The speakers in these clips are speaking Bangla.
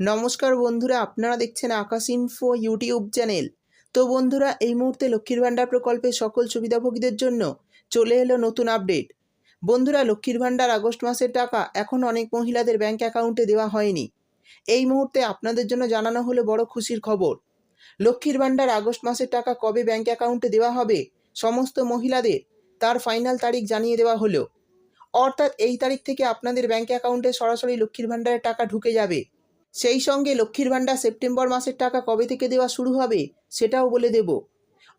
নমস্কার বন্ধুরা, আপনারা দেখছেন আকাশ ইনফো ইউটিউব চ্যানেল তো বন্ধুরা, এই মুহূর্তে লক্ষ্মীর ভাণ্ডার প্রকল্পের সকল সুবিধাভোগীদের জন্য চলে এলো নতুন আপডেট বন্ধুরা, লক্ষ্মীর ভাণ্ডার আগস্ট মাসের টাকা এখন অনেক মহিলাদের ব্যাংক অ্যাকাউন্টে দেওয়া হয়নি। এই মুহূর্তে আপনাদের জন্য জানানো হলো বড় খুশির খবর। লক্ষ্মীর ভাণ্ডার আগস্ট মাসের টাকা কবে ব্যাংক অ্যাকাউন্টে দেওয়া হবে সমস্ত মহিলাদের তার ফাইনাল তারিখ জানিয়ে দেওয়া হলো। অর্থাৎ এই তারিখ থেকে আপনাদের ব্যাংক অ্যাকাউন্টে সরাসরি লক্ষ্মীর ভাণ্ডারের টাকা ঢুকে যাবে। সেই সঙ্গে লক্ষ্মীর ভাণ্ডার সেপ্টেম্বর মাসের টাকা কবে থেকে দেওয়া শুরু হবে, সেটাও বলে দেব।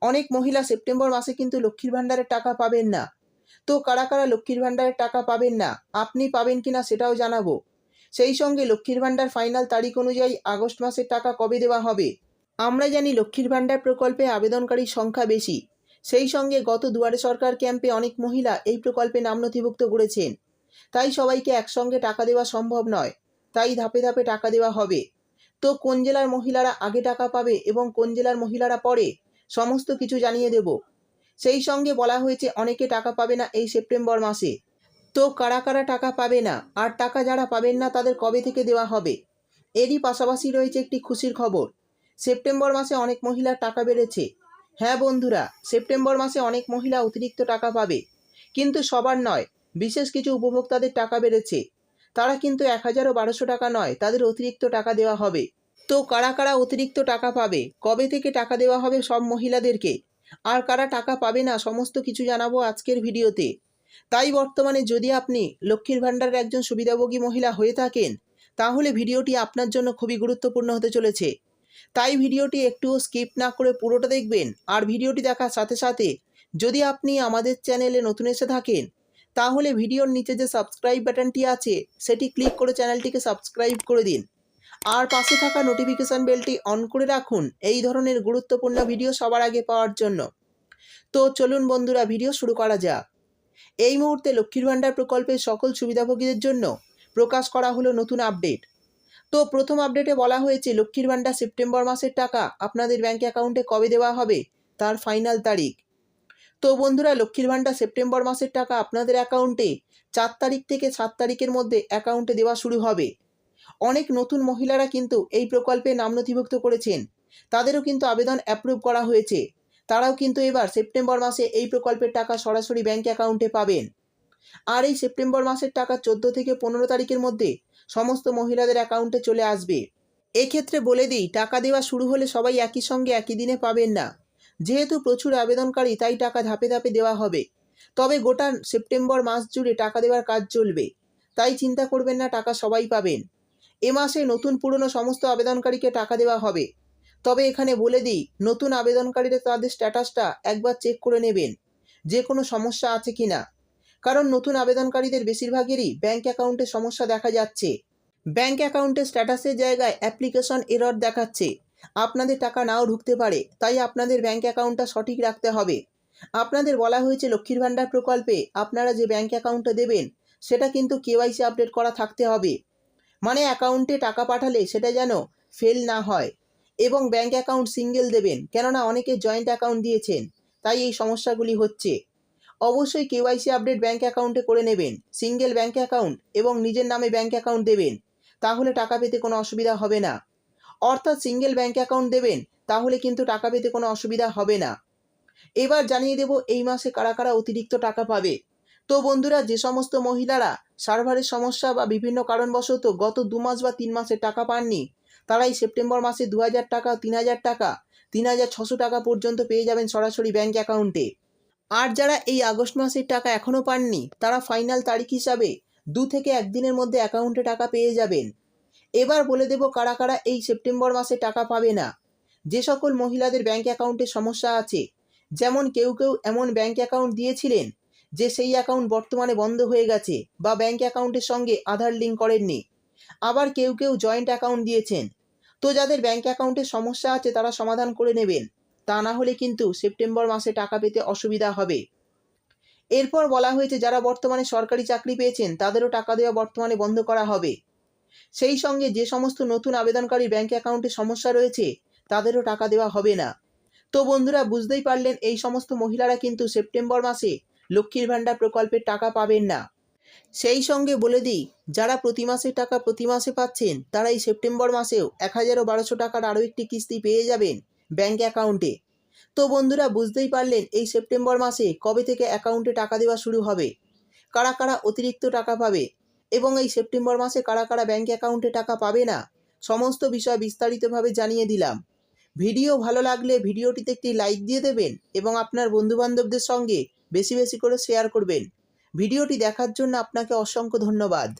অনেক মহিলা সেপ্টেম্বর মাসে কিন্তু লক্ষ্মীর ভাণ্ডারের টাকা পাবেন না। তো কারা কারা লক্ষ্মীর ভাণ্ডারের টাকা পাবেন না, আপনি পাবেন কিনা সেটাও জানাব। সেই সঙ্গে লক্ষ্মীর ভাণ্ডার ফাইনাল তারিখ অনুযায়ী আগস্ট মাসের টাকা কবে দেওয়া হবে? আমরা জানি লক্ষ্মীর ভাণ্ডার প্রকল্পে আবেদনকারীর সংখ্যা বেশি। সেই সঙ্গে গত দুয়ারে সরকার ক্যাম্পে অনেক মহিলা এই প্রকল্পে নাম নথিভুক্ত করেছেন। তাই সবাইকে একসঙ্গে টাকা দেওয়া সম্ভব নয়। তাই ধাপে ধাপে টাকা দেওয়া হবে। তো কোন জেলার মহিলারা আগে টাকা পাবে এবং কোন জেলার মহিলারা পরে? সমস্ত কিছু জানিয়ে দেব। সেই সঙ্গে বলা হয়েছে, অনেকে টাকা পাবে না এই সেপ্টেম্বর মাসে। তো কারা কারা টাকা পাবে না? আর টাকা যারা পাবেন না, তাদের কবে থেকে দেওয়া হবে? এরই পাশাপাশি রয়েছে একটি খুশির খবর। সেপ্টেম্বর মাসে অনেক মহিলার টাকা বেড়েছে। হ্যাঁ বন্ধুরা, সেপ্টেম্বর মাসে অনেক মহিলা অতিরিক্ত টাকা পাবে। কিন্তু সবার নয়, বিশেষ কিছু উপভোক্তাদের টাকা বেড়েছে। তারা কিন্তু এক হাজারও বারোশো টাকা নয়, তাদের অতিরিক্ত টাকা দেওয়া হবে। তো কারা কারা অতিরিক্ত টাকা পাবে? কবে থেকে টাকা দেওয়া হবে সব মহিলাদেরকে? আর কারা টাকা পাবে না, সমস্ত কিছু জানাব আজকের ভিডিওতে। তাই বর্তমানে যদি আপনি লক্ষ্মীর ভাণ্ডারের একজন সুবিধাভোগী মহিলা হয়ে থাকেন, তাহলে ভিডিওটি আপনার জন্য খুবই গুরুত্বপূর্ণ হতে চলেছে। তাই ভিডিওটি একটুও স্কিপ না করে পুরোটা দেখবেন, আর ভিডিওটি দেখার সাথে সাথে যদি আপনি আমাদের চ্যানেলে নতুন এসে থাকেন তাহলে ভিডিওর নিচে যে সাবস্ক্রাইব বাটনটি আছে, সেটি ক্লিক করে চ্যানেলটিকে সাবস্ক্রাইব করে দিন। আর পাশে থাকা নোটিফিকেশান বেলটি অন করে রাখুন, এই ধরনের গুরুত্বপূর্ণ ভিডিও সবার আগে পাওয়ার জন্য। তো চলুন বন্ধুরা ভিডিও শুরু করা যাক। এই মুহূর্তে লক্ষ্মীর ভাণ্ডার প্রকল্পের সকল সুবিধাভোগীদের জন্য প্রকাশ করা হলো নতুন আপডেট তো প্রথম আপডেটে বলা হয়েছে, লক্ষ্মীর ভাণ্ডার সেপ্টেম্বর মাসের টাকা আপনাদের ব্যাঙ্ক অ্যাকাউন্টে কবে দেওয়া হবে? তার ফাইনাল তারিখ। তো বন্ধুরা, লক্ষ্মীর ভাণ্ডার সেপ্টেম্বর মাসের টাকা আপনাদের অ্যাকাউন্টে চার তারিখ থেকে সাত তারিখের মধ্যে অ্যাকাউন্টে দেওয়া শুরু হবে। অনেক নতুন মহিলারা কিন্তু এই প্রকল্পে নাম নথিভুক্ত করেছেন। তাদেরও কিন্তু আবেদন অ্যাপ্রুভ করা হয়েছে। তারাও কিন্তু এবার সেপ্টেম্বর মাসে এই প্রকল্পের টাকা সরাসরি ব্যাঙ্ক অ্যাকাউন্টে পাবেন। আর এই সেপ্টেম্বর মাসের টাকা চোদ্দ থেকে পনেরো তারিখের মধ্যে সমস্ত মহিলাদের অ্যাকাউন্টে চলে আসবে। এক্ষেত্রে বলে দিই, টাকা দেওয়া শুরু হলে সবাই একই সঙ্গে একই দিনে পাবেন না। যেহেতু প্রচুর আবেদনকারী, তাই টাকা ধাপে ধাপে দেওয়া হবে। তবে গোটা সেপ্টেম্বর মাস জুড়ে টাকা দেওয়ার কাজ চলবে। তাই চিন্তা করবেন না, টাকা সবাই পাবেন। এ মাসে নতুন পুরনো সমস্ত আবেদনকারীকে টাকা দেওয়া হবে। তবে এখানে বলে দিই, নতুন আবেদনকারীরা তাদের স্ট্যাটাসটা একবার চেক করে নেবেন, যে কোনো সমস্যা আছে কি না কারণ নতুন আবেদনকারীদের বেশিরভাগেরই ব্যাংক অ্যাকাউন্টে সমস্যা দেখা যাচ্ছে। ব্যাংক অ্যাকাউন্টের স্ট্যাটাসের জায়গায় অ্যাপ্লিকেশন এরর দেখাচ্ছে। আপনাদের টাকা নাও ঢুকতে পারে, তাই আপনাদের ব্যাঙ্ক অ্যাকাউন্টটা সঠিক রাখতে হবে। আপনাদের বলা হয়েছে লক্ষ্মীর ভাণ্ডার প্রকল্পে আপনারা যে ব্যাঙ্ক অ্যাকাউন্টটা দেবেন, সেটা কিন্তু কেওয়াইসি আপডেট করা থাকতে হবে। মানে অ্যাকাউন্টে টাকা পাঠালে সেটা যেন ফেল না হয় এবং ব্যাঙ্ক অ্যাকাউন্ট সিঙ্গেল দেবেন, কেননা অনেকে জয়েন্ট অ্যাকাউন্ট দিয়েছেন, তাই এই সমস্যাগুলি হচ্ছে। অবশ্যই কেওয়াইসি আপডেট ব্যাঙ্ক অ্যাকাউন্টে করে নেবেন সিঙ্গেল ব্যাঙ্ক অ্যাকাউন্ট এবং নিজের নামে ব্যাঙ্ক অ্যাকাউন্ট দেবেন, তাহলে টাকা পেতে কোনো অসুবিধা হবে না। অর্থাৎ সিঙ্গেল ব্যাঙ্ক অ্যাকাউন্ট দেবেন, তাহলে কিন্তু টাকা পেতে কোনো অসুবিধা হবে না। এবার জানিয়ে দেব এই মাসে কারা কারা অতিরিক্ত টাকা পাবে। তো বন্ধুরা, যে সমস্ত মহিলারা সার্ভারের সমস্যা বা বিভিন্ন কারণবশত গত দু মাস বা তিন মাসে টাকা পাননি, তারাই সেপ্টেম্বর মাসে দু হাজার টাকা, তিন হাজার টাকা, তিন হাজার ছশো টাকা পর্যন্ত পেয়ে যাবেন সরাসরি ব্যাঙ্ক অ্যাকাউন্টে আর যারা এই আগস্ট মাসের টাকা এখনও পাননি, তারা ফাইনাল তারিখ হিসাবে দু থেকে একদিনের মধ্যে অ্যাকাউন্টে টাকা পেয়ে যাবেন। এবার বলে দেব কারা কারা এই সেপ্টেম্বর মাসে টাকা পাবে না। যে সকল মহিলাদের ব্যাংক অ্যাকাউন্টে সমস্যা আছে, যেমন কেউ কেউ এমন ব্যাংক অ্যাকাউন্ট দিয়েছিলেন যে সেই অ্যাকাউন্ট বর্তমানে বন্ধ হয়ে গেছে বা ব্যাংক অ্যাকাউন্টের সঙ্গে আধার লিঙ্ক করেননি। আবার কেউ কেউ জয়েন্ট অ্যাকাউন্ট দিয়েছেন। তো যাদের ব্যাংক অ্যাকাউন্টে সমস্যা আছে তারা সমাধান করে নেবেন। তা না হলে কিন্তু সেপ্টেম্বর মাসে টাকা পেতে অসুবিধা হবে। এরপর বলা হয়েছে, যারা বর্তমানে সরকারি চাকরি পেয়েছেন তাদেরও টাকা দেওয়া বর্তমানে বন্ধ করা হবে। সেই সঙ্গে যে সমস্ত নতুন আবেদনকারী ব্যাংক অ্যাকাউন্টে সমস্যা রয়েছে, তাদেরও টাকা দেওয়া হবে না। তো বন্ধুরা, বুঝতেই পারলেন, এই সমস্ত মহিলারা কিন্তু সেপ্টেম্বর মাসে লক্ষ্মীর ভাণ্ডার প্রকল্পের টাকা পাবেন না। সেই সঙ্গে বলে দিই, যারা প্রতি মাসে টাকা প্রতি মাসে পাচ্ছেন, তারা এই সেপ্টেম্বর মাসেও এক হাজার ও বারোশো টাকার আরও একটি কিস্তি পেয়ে যাবেন ব্যাঙ্ক অ্যাকাউন্টে তো বন্ধুরা, বুঝতেই পারলেন, এই সেপ্টেম্বর মাসে কবে থেকে অ্যাকাউন্টে টাকা দেওয়া শুরু হবে? কারা কারা অতিরিক্ত টাকা পাবে? এবং এই সেপ্টেম্বর মাসে কারা কারা ব্যাঙ্ক অ্যাকাউন্টে টাকা পাবে না, সমস্ত বিষয় বিস্তারিতভাবে জানিয়ে দিলাম। ভিডিও ভালো লাগলে ভিডিওটিতে একটি লাইক দিয়ে দেবেন এবং আপনার বন্ধুবান্ধবদের সঙ্গে বেশি বেশি করে শেয়ার করবেন। ভিডিওটি দেখার জন্য আপনাকে অসংখ্য ধন্যবাদ।